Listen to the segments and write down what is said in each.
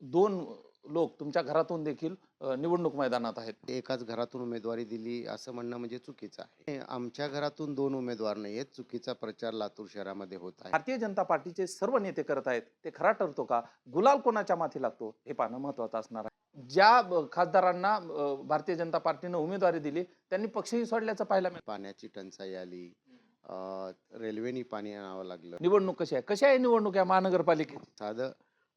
दोन लोक तुमच्या घरातून देखील निवडणूक मैदानात आहेत. एकाच घरातून उमेदवारी दिली असं म्हणणं म्हणजे चुकीचं आहे. आमच्या घरातून दोन उमेदवार नाही आहेत. चुकीचा प्रचार लातूर शहरामध्ये होत आहे. भारतीय जनता पार्टीचे सर्व नेते करत आहेत. ते खरा ठरतो का? गुलाल कोणाच्या माथी लागतो? हे पाहणं महत्वाचं असणार आहे. ज्या खासदारांना भारतीय जनता पार्टीनं उमेदवारी दिली त्यांनी पक्षही सोडल्याचं पाहायला मिळालं पाण्याची टंचाई आली. रेल्वेनी पाणी आणावं लागलं. निवडणूक कशी आहे? कशी आहे निवडणूक या महानगरपालिकेची साधं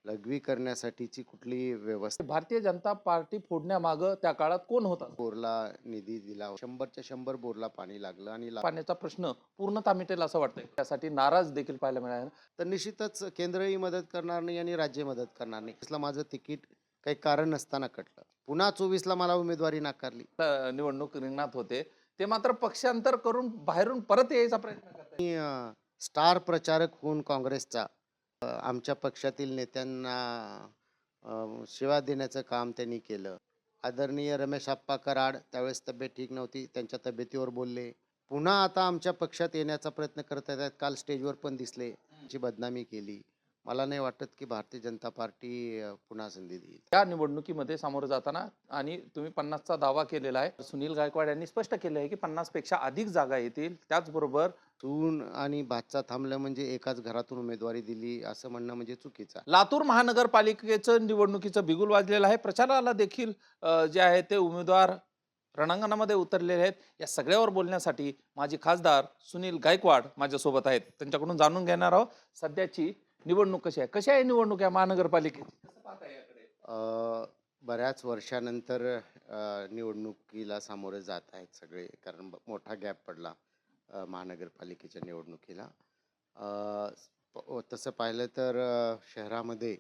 लघवी करण्यासाठीची कुठली व्यवस्था भारतीय जनता पार्टी फोडण्यामागं त्या काळात कोण होता? बोरला निधी दिला शंभरच्या शंभर बोरला पाणी लागलं आणि पाण्याचा प्रश्न पूर्णतः मिटेल असं वाटतंय. त्यासाठी नाराज देखील पाहायला मिळाला. तर निश्चितच केंद्रही मदत करणार नाही आणि राज्य मदत करणार नाही. माझं तिकीट काही कारण नसताना कटलं. पुन्हा चोवीसला मला उमेदवारी नाकारली. निवडणूक रिंगणात होते. ते मात्र पक्षांतर करून बाहेरून परत यायचा प्रयत्न स्टार प्रचारक होऊन काँग्रेसचा आमच्या पक्षातील नेत्यांना सेवा देण्याचं काम त्यांनी केलं. आदरणीय रमेश आप्पा कराड त्यावेळेस तब्येत ठीक नव्हती त्यांच्या तब्येतीवर बोलले. पुन्हा आता आमच्या पक्षात येण्याचा प्रयत्न करत आहेत काल स्टेजवर पण दिसले जी बदनामी केली. मला नाही वाटत की भारतीय जनता पार्टी पुन्हा संधी देईल. या निवडणुकीमध्ये सामोरं जाताना आणि तुम्ही पन्नासचा दावा केलेला आहे. सुनील गायकवाड यांनी स्पष्ट केलं आहे की पन्नासपेक्षा अधिक जागा येतील. त्याचबरोबर सून आणि भातचा थांबलं म्हणजे एकाच घरातून उमेदवारी दिली असं म्हणणं म्हणजे चुकीचं लातूर महानगरपालिकेचं निवडणुकीचं बिगुल वाजलेलं आहे. प्रचाराला देखील जे आहे ते उमेदवार रणांगणामध्ये उतरलेले आहेत. या सगळ्यावर बोलण्यासाठी माजी खासदार सुनील गायकवाड माझ्यासोबत आहेत. त्यांच्याकडून जाणून घेणार आहोत. सध्याची निवडणूक कशी आहे? कशी आहे निवडणूक या महानगरपालिकेची अ, बऱ्याच वर्षानंतर अ, निवडणुकीला सामोरे जात आहेत सगळे कारण ब- मोठा गॅप पडला अ, महानगरपालिकेच्या निवडणुकीला. अ, प- तसं पाहिलं तर अ, शहरामध्ये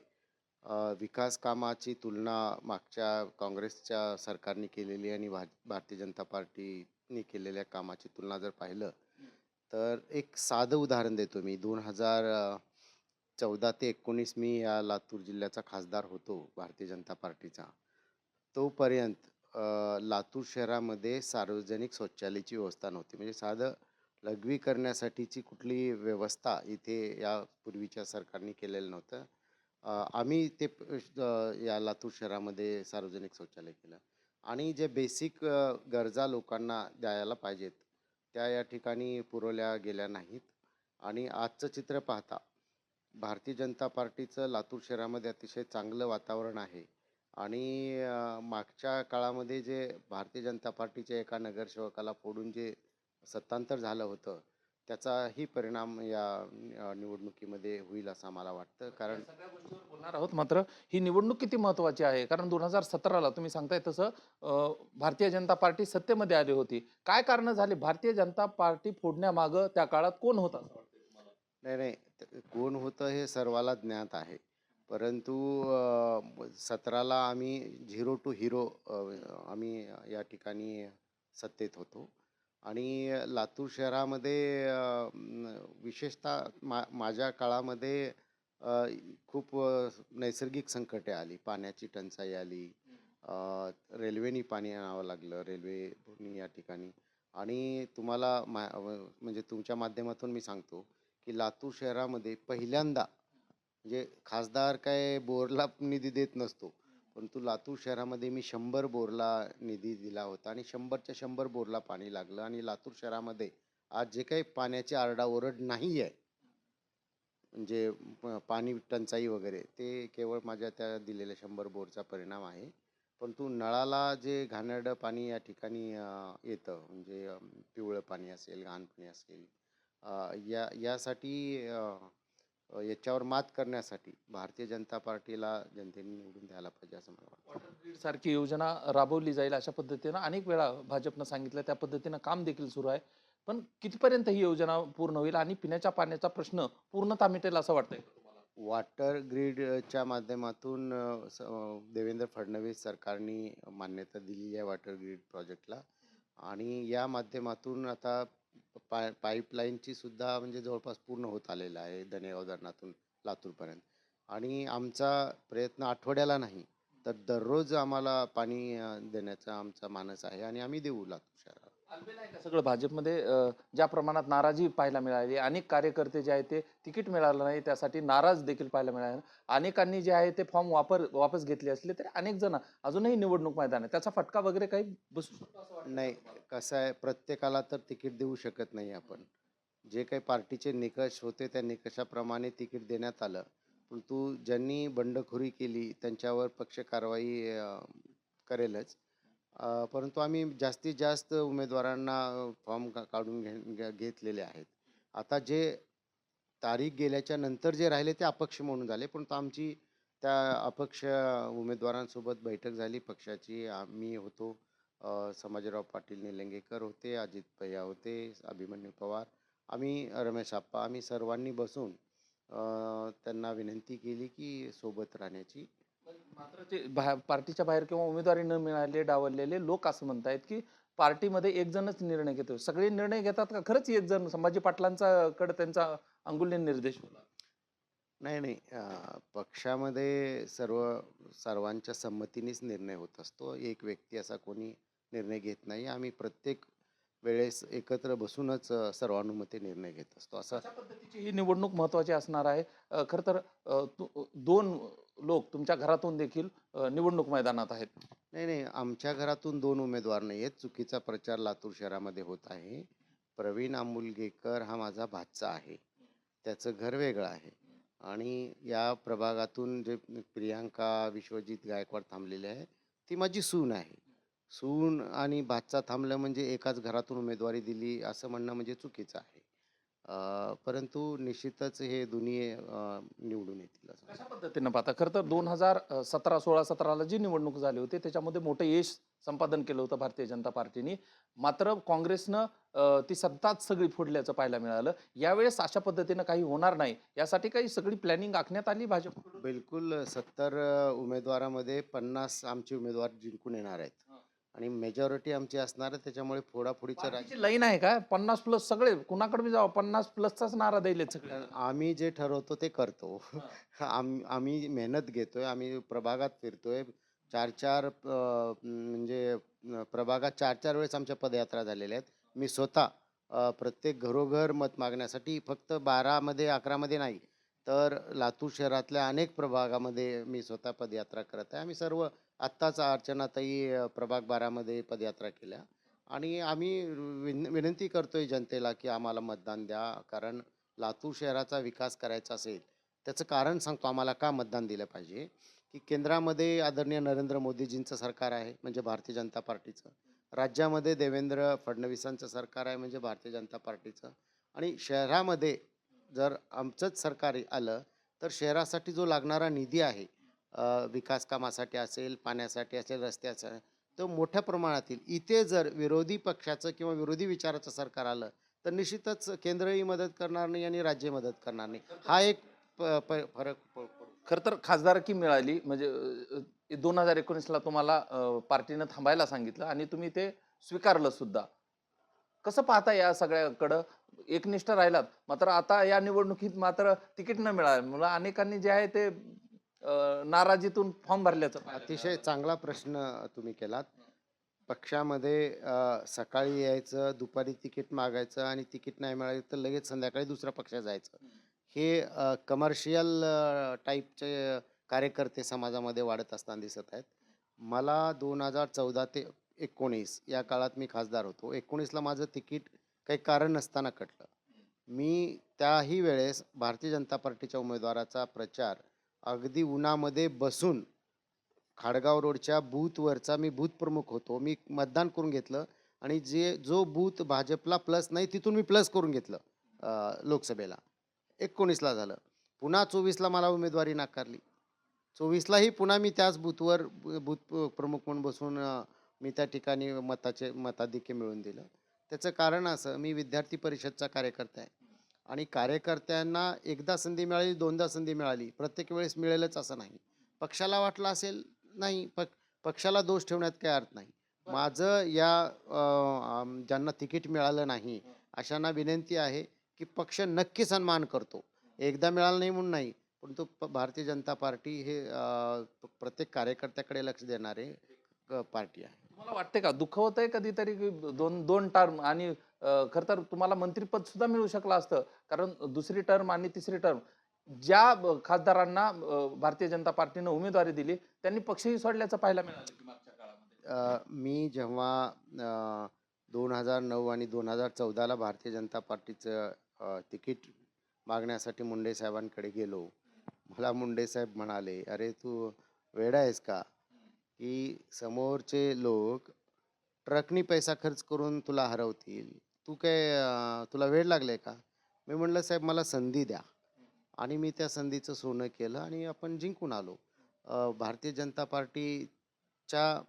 अ, विकास कामाची तुलना मागच्या काँग्रेसच्या सरकारने केलेली आणि भा भारतीय जनता पार्टीने केलेल्या कामाची तुलना जर पाहिलं तर एक साधं उदाहरण देतो मी. दोन हजार चौदा ते एकोणीस मी या लातूर जिल्ह्याचा खासदार होतो भारतीय जनता पार्टीचा. तोपर्यंत लातूर शहरामध्ये सार्वजनिक शौचालयाची व्यवस्था नव्हती. म्हणजे साधं लघवी करण्यासाठीची कुठली व्यवस्था इथे या पूर्वीच्या सरकारने केलेलं नव्हतं. आम्ही ते या लातूर शहरामध्ये सार्वजनिक शौचालय केलं. आणि जे बेसिक गरजा लोकांना द्यायला पाहिजेत त्या या ठिकाणी पुरवल्या गेल्या नाहीत. आणि आजचं चित्र पाहता भारतीय जनता पार्टीचं लातूर शहरामध्ये अतिशय चांगलं वातावरण आहे. आणि मागच्या काळामध्ये जे भारतीय जनता पार्टीच्या एका नगरसेवकाला फोडून जे सत्तांतर झालं होतं त्याचाही परिणाम या निवडणुकीमध्ये होईल असं मला वाटतं. कारण बोलणार आहोत मात्र ही निवडणूक किती महत्वाची आहे? कारण दोन हजार सतराला तुम्ही सांगताय तसं भारतीय जनता पार्टी सत्तेमध्ये आली होती. काय कारण झाली? भारतीय जनता पार्टी फोडण्यामागं त्या काळात कोण होता? नाही नाही. कोण होतं हे सर्वाला ज्ञात आहे. परंतु सतराला आम्ही झिरो टू हिरो आम्ही या ठिकाणी सत्तेत होतो. आणि लातूर शहरामध्ये विशेषतः मा माझ्या काळामध्ये खूप नैसर्गिक संकटे आली. पाण्याची टंचाई आली. रेल्वेनी पाणी आणावं लागलं. रेल्वे या ठिकाणी. आणि तुम्हाला मा म्हणजे तुमच्या माध्यमातून मी सांगतो की लातूर शहरामध्ये पहिल्यांदा म्हणजे खासदार काय बोरला निधी देत नसतो परंतु लातूर शहरामध्ये मी शंभर बोरला निधी दिला होता आणि शंभरच्या शंभर बोरला पाणी लागलं आणि लातूर शहरामध्ये आज जे काही पाण्याची आरडाओरड नाही आहे म्हणजे पाणी टंचाई वगैरे ते केवळ माझ्या त्या दिलेल्या शंभर बोरचा परिणाम आहे. परंतु नळाला जे घाणेरडं पाणी या ठिकाणी येतं म्हणजे पिवळं पाणी असेल घाण पाणी असेल या यासाठी याच्यावर मात करण्यासाठी भारतीय जनता पार्टीला जनतेने निवडून द्यायला पाहिजे असं मला वाटतं. सारखी योजना राबवली जाईल अशा पद्धतीनं. अनेक वेळा भाजपनं सांगितलं त्या पद्धतीनं काम देखील सुरू आहे. पण कितीपर्यंत ही योजना पूर्ण होईल आणि पिण्याच्या पाण्याचा प्रश्न पूर्णतः मिटेल असं वाटतंय? वॉटर ग्रीडच्या माध्यमातून देवेंद्र फडणवीस सरकारने मान्यता दिलेली आहे वॉटर ग्रीड प्रोजेक्टला. आणि या माध्यमातून आता पाय पाईपलाईनची सुद्धा म्हणजे जवळपास पूर्ण होत आलेलं आहे धनेगाव धरणातून लातूरपर्यंत. आणि आमचा प्रयत्न आठवड्याला नाही तर दररोज आम्हाला पाणी देण्याचा आमचा मानस आहे आणि आम्ही देऊ लातूर शहराला. सगळं भाजपमध्ये ज्या प्रमाणात नाराजी पाहायला मिळाली अनेक कार्यकर्ते जे आहेत ते तिकीट मिळालं नाही त्यासाठी नाराज देखील पाहायला मिळाले. अनेकांनी जे आहे ते फॉर्म वापर वापस घेतले असले तरी अनेक जण अजूनही निवडणूक मैदान आहे त्याचा फटका वगैरे काही बसू नाही कसं आहे प्रत्येकाला तर तिकीट देऊ शकत नाही आपण. जे काही पार्टीचे निकष होते त्या निकषाप्रमाणे तिकीट देण्यात आलं. परंतु ज्यांनी बंडखोरी केली त्यांच्यावर पक्ष कारवाई करेलच. अ, परंतु आम्ही जास्तीत जास्त उमेदवारांना फॉर्म काढून घे घेतलेले आहेत. आता जे तारीख गेल्याच्यानंतर जे राहिले ते अपक्ष म्हणून झाले परंतु आमची त्या अपक्ष उमेदवारांसोबत बैठक झाली. पक्षाची आम्ही होतो. अ, पाटील निलंगेकर होते अजित भैया होते अभिमन्यू पवार आम्ही रमेश आप्पा आम्ही सर्वांनी बसून अ, त्यांना विनंती केली की सोबत राहण्याची. मात्र ते बाहेर पार्टीच्या बाहेर किंवा उमेदवारी न मिळाले डावललेले लोक असं म्हणतायत की पार्टीमध्ये एक जणच निर्णय घेतो सगळे निर्णय घेतात का? खरंच एक जण संभाजी पाटलांचा कडे त्यांचा अंगुल्य निर्देश होता. नाही नाही. पक्षामध्ये सर्व सर्वांच्या संमतीनेच निर्णय होत असतो. एक व्यक्ती असा कोणी निर्णय घेत नाही. आम्ही प्रत्येक वेळेस एकत्र बसूनच सर्वानुमते निर्णय घेत असतो. असं पद्धतीची ही निवडणूक महत्वाची असणार आहे? खरं तर दोन तुमच्या घरातून देखील निवडणूक मैदानात आहेत? नाही नाही. आमच्या घरातून दोन उमेदवार नाही आहेत. चुकीचा प्रचार लातूर शहरामध्ये होत आहे. प्रवीण आंबुलगेकर हा माझा भाचा आहे. त्याचं घर वेगळं आहे. आणि या प्रभागातून जे प्रियांका विश्वजित गायकवाड थांबलेले आहे ती माझी सून आहे. सून आणि भातचा थांबलं म्हणजे एकाच घरातून उमेदवारी दिली असं म्हणणं म्हणजे चुकीचं आहे. परंतु निश्चितच हे दोन्ही निवडून येतील कशा पद्धतीनं पाहता? खरं तर दोन हजार सतरा सोळा सतराला जी निवडणूक झाली होती त्याच्यामध्ये मोठं यश संपादन केलं होतं भारतीय जनता पार्टीने. मात्र काँग्रेसनं ती सत्ताच सगळी फोडल्याचं पाहायला मिळालं. यावेळेस अशा पद्धतीनं काही होणार नाही यासाठी काही सगळी प्लॅनिंग आखण्यात आली भाजपकडून? बिलकुल सत्तर उमेदवारामध्ये पन्नास आमचे उमेदवार जिंकून येणार आहेत. आणि मेजॉरिटी आमची असणार आहे त्याच्यामुळे फोडाफोडीचं राज लाईन आहे का? पन्नास प्लस सगळे कुणाकडे बी जावं पन्नास प्लसचाच नारा द्यायले सगळे. आम्ही जे ठरवतो ते करतो. आम आम्ही मेहनत घेतोय आम्ही प्रभागात फिरतोय. चार चार अ, म्हणजे अ, प्रभागात चार चार वेळेस आमच्या पदयात्रा झालेल्या आहेत. मी स्वतः अ, प्रत्येक घरोघर मत मागण्यासाठी फक्त बारामध्ये अकरामध्ये नाही तर लातूर शहरातल्या अनेक प्रभागामध्ये मी स्वतः पदयात्रा करत आहे. आम्ही सर्व आत्ताच अर्चनाताई प्रभाग बारामध्ये पदयात्रा केल्या. आणि आम्ही विन विनंती करतो आहे जनतेला की आम्हाला मतदान द्या कारण लातूर शहराचा विकास करायचा असेल त्याचं कारण सांगतो आम्हाला का मतदान दिलं पाहिजे. की केंद्रामध्ये आदरणीय नरेंद्र मोदीजींचं सरकार आहे म्हणजे भारतीय जनता पार्टीचं. राज्यामध्ये देवेंद्र फडणवीसांचं सरकार आहे म्हणजे भारतीय जनता पार्टीचं. आणि शहरामध्ये जर आमचंच सरकार आलं तर शहरासाठी जो लागणारा निधी आहे विकास कामासाठी असेल पाण्यासाठी असेल रस्त्याचं तर मोठ्या प्रमाणातील इथे जर विरोधी पक्षाचं किंवा विरोधी विचाराचं सरकार आलं तर निश्चितच केंद्रही मदत करणार नाही आणि राज्य मदत करणार नाही. हा एक प- प- फरक खरं तर खासदारकी मिळाली म्हणजे दोन हजार एकोणीसला तुम्हाला पार्टीनं थांबायला सांगितलं आणि तुम्ही ते स्वीकारलं सुद्धा. कसं पाहता या सगळ्याकडं? एकनिष्ठ राहिलात. मात्र आता या निवडणुकीत मात्र तिकीट न मिळाल्यामुळं अनेकांनी जे आहे ते नाराजीतून फॉर्म भरल्याचं अतिशय चांगला प्रश्न तुम्ही केलात. पक्षामध्ये अ, सकाळी यायचं दुपारी तिकीट मागायचं आणि तिकीट नाही मिळालं तर लगेच संध्याकाळी दुसऱ्या पक्षात जायचं. हे कमर्शियल टाईपचे कार्यकर्ते समाजामध्ये वाढत असताना दिसत आहेत. मला दोन हजार चौदा ते एकोणीस या काळात मी खासदार होतो. एकोणीसला माझं तिकीट काही कारण नसताना कटलं. मी त्याही वेळेस भारतीय जनता पार्टीच्या उमेदवाराचा प्रचार अगदी उन्हामध्ये बसून खाडगाव रोडच्या बूथवरचा मी बूथ प्रमुख होतो. मी मतदान करून घेतलं आणि जे जो बूथ भाजपला प्लस नाही तिथून मी प्लस करून घेतलं लोकसभेला. एकोणीसला झालं. पुन्हा चोवीसला मला उमेदवारी नाकारली. चोवीसलाही पुन्हा मी त्याच बूथवर बूथ प्रमुख म्हणून बसून मी त्या ठिकाणी मताचे मताधिक्य मिळवून दिलं. त्याचं कारण असं मी विद्यार्थी परिषदचा कार्यकर्ता आहे. आणि कार्यकर्त्यांना एकदा संधी मिळाली दोनदा संधी मिळाली. प्रत्येक वेळेस मिळेलच असं नाही. पक्षाला वाटलं असेल नाही. पक पक्षाला दोष ठेवण्यात काही अर्थ नाही. माझं या ज्यांना तिकीट मिळालं नाही अशांना विनंती आहे की पक्ष नक्की सन्मान करतो. एकदा मिळालं नाही म्हणून नाही परंतु प- भारतीय जनता पार्टी हे प्रत्येक कार्यकर्त्याकडे लक्ष देणारे पार्टी आहे. मला वाटते का? दुःख होतंय कधीतरी दोन दोन टर्म आणि खर तर तुम्हाला मंत्रीपद सुद्धा मिळू शकलं असतं. कारण दुसरी टर्म आणि तिसरी टर्म ज्या खासदारांना भारतीय जनता पार्टीनं उमेदवारी दिली त्यांनी पक्षही सोडल्याचं पाहायला मिळालं मी जेव्हा दोन हजार नऊ आणि दोन हजार चौदाला भारतीय जनता पार्टीचं तिकीट मागण्यासाठी मुंडे साहेबांकडे गेलो मला मुंडे साहेब म्हणाले अरे तू वेडा आहेस का? की समोरचे लोक ट्रकनी पैसा खर्च करून तुला हरवतील तू काय तुला वेळ लागलाय का? मी म्हणलं साहेब मला संधी द्या. आणि मी त्या संधीचं सोनं केलं आणि आपण जिंकून आलो. भारतीय जनता पार्टीच्या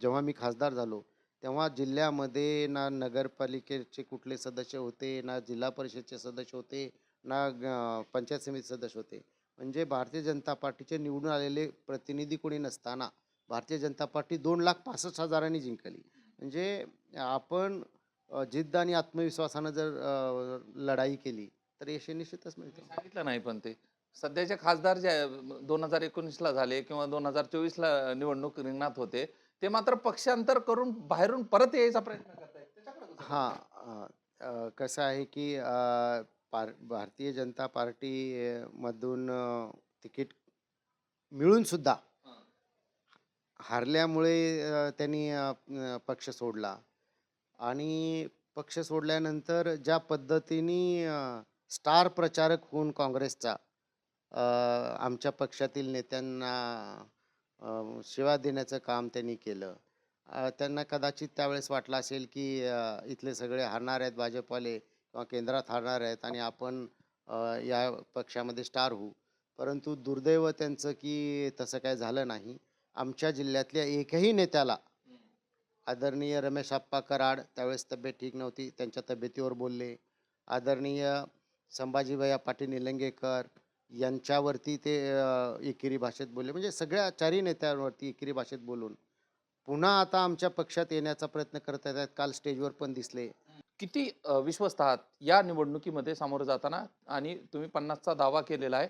जेव्हा मी खासदार झालो तेव्हा जिल्ह्यामध्ये ना नगरपालिकेचे कुठले सदस्य होते ना जिल्हा परिषदचे सदस्य होते ना ग- पंचायत समिती सदस्य होते. म्हणजे भारतीय जनता पार्टीचे निवडून आलेले प्रतिनिधी कोणी नसताना भारतीय जनता पार्टी दोन लाख पासष्ट हजारांनी जिंकली. म्हणजे आपण जिद्द आणि आत्मविश्वासानं जर लढाई केली तर यश निश्चितच मिळतं. सांगितलं नाही पण ते सध्याचे खासदार जे दोन हजार एकोणीसला झाले किंवा दोन हजार चोवीसला निवडणूक रिंगणात होते ते मात्र पक्षांतर करून बाहेरून परत यायचा प्रयत्न करतायत. हां कसं आहे की पार भारतीय जनता पार्टी अ, मधून अ, तिकीट मिळून सुद्धा हां. हारल्यामुळे त्यांनी पक्ष सोडला. आणि पक्ष सोडल्यानंतर ज्या पद्धतीने स्टार प्रचारक होऊन काँग्रेसचा आमच्या पक्षातील नेत्यांना सेवा शिवा देण्याचं काम त्यांनी केलं. त्यांना कदाचित त्यावेळेस वाटलं असेल की इथले सगळे हारणार आहेत भाजपवाले किंवा केंद्रात हारणार आहेत आणि आपण या पक्षामध्ये स्टार होऊ. परंतु दुर्दैव त्यांचं की तसं काय झालं नाही. आमच्या जिल्ह्यातल्या एकही नेत्याला आदरणीय रमेश आप्पा कराड त्यावेळेस तब्येत ठीक नव्हती त्यांच्या तब्येतीवर बोलले. आदरणीय संभाजीभैया पाटील निलंगेकर यांच्यावरती ते एकेरी भाषेत बोलले. म्हणजे सगळ्या चारही नेत्यांवरती एकेरी भाषेत बोलून. पुन्हा आता आमच्या पक्षात येण्याचा प्रयत्न करत आहेत काल स्टेजवर पण दिसले. किती विश्वस्त आहात? या निवडणुकीमध्ये सामोरं जाताना आणि तुम्ही पन्नासचा दावा केलेला आहे.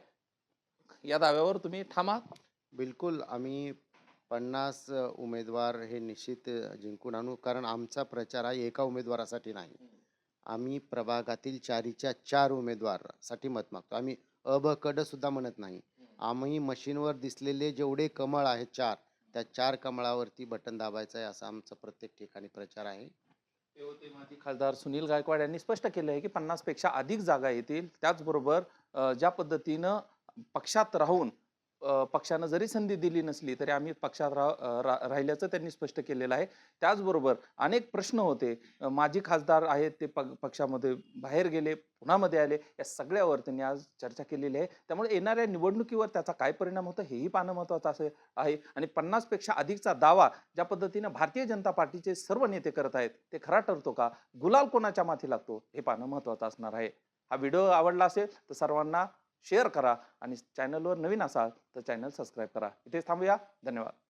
या दाव्यावर तुम्ही ठामा बिलकुल आम्ही पन्नास उमेदवार हे निश्चित जिंकून आणू. कारण आमचा प्रचार हा एका उमेदवारासाठी नाही. आम्ही प्रभागातील चारीच्या चार उमेदवारासाठी मत मागतो. आम्ही अ सुद्धा म्हणत नाही. आम्ही मशीनवर दिसलेले जेवढे कमळ आहेत चार त्या चार कमळावरती बटन दाबायचं आहे असा आमचा प्रत्येक ठिकाणी प्रचार आहे. माजी खासदार सुनील गायकवाड यांनी स्पष्ट केलं आहे की पन्नासपेक्षा अधिक जागा येतील. त्याचबरोबर ज्या पद्धतीनं पक्षात राहून पक्षानं जरी संधी दिली नसली तरी आम्ही पक्षात रा रा- राहिल्याचं त्यांनी स्पष्ट केलेलं आहे. त्याचबरोबर अनेक प्रश्न होते. माजी खासदार आहेत ते पग पक्षामध्ये बाहेर गेले पुण्यामध्ये आले या सगळ्यावर त्यांनी आज चर्चा केलेली आहे. त्यामुळे येणाऱ्या निवडणुकीवर त्याचा काय परिणाम होतो हेही पाहणं महत्त्वाचं असे आहे. आणि पन्नासपेक्षा अधिकचा दावा ज्या पद्धतीनं भारतीय जनता पार्टीचे सर्व नेते करत आहेत ते खरा ठरतो का? गुलाल कोणाच्या माथी लागतो हे पाहणं महत्त्वाचं असणार आहे. हा व्हिडिओ आवडला असेल तर सर्वांना शेअर करा आणि चॅनलवर नवीन असाल तर चॅनल सबस्क्राईब करा. इथेच थांबूया. धन्यवाद.